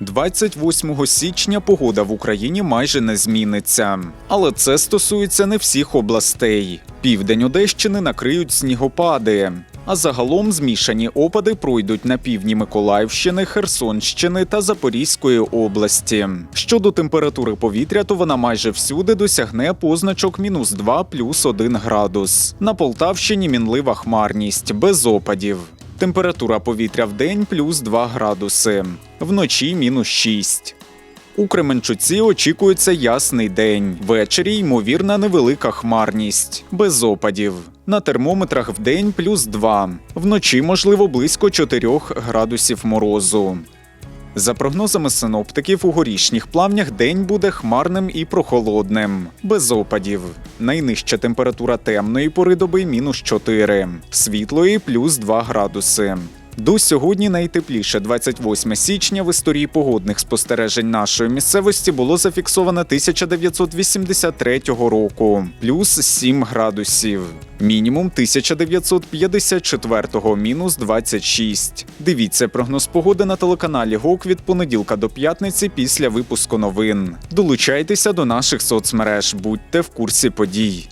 28 січня погода в Україні майже не зміниться. Але це стосується не всіх областей. Південь Одещини накриють снігопади. А загалом змішані опади пройдуть на півдні Миколаївщини, Херсонщини та Запорізької області. Щодо температури повітря, то вона майже всюди досягне позначок мінус 2 плюс 1 градус. На Полтавщині мінлива хмарність без опадів. Температура повітря в день плюс 2 градуси, вночі мінус 6. У Кременчуці очікується ясний день. Ввечері ймовірна невелика хмарність, без опадів. На термометрах в день плюс 2. Вночі, можливо, близько 4 градусів морозу. За прогнозами синоптиків, у горішніх плавнях день буде хмарним і прохолодним, без опадів. Найнижча температура темної пори доби мінус 4, світлої плюс 2 градуси. До сьогодні найтепліше 28 січня в історії погодних спостережень нашої місцевості було зафіксовано 1983 року, плюс 7 градусів. Мінімум 1954 мінус 26. Дивіться прогноз погоди на телеканалі ГОК від понеділка до п'ятниці після випуску новин. Долучайтеся до наших соцмереж, будьте в курсі подій.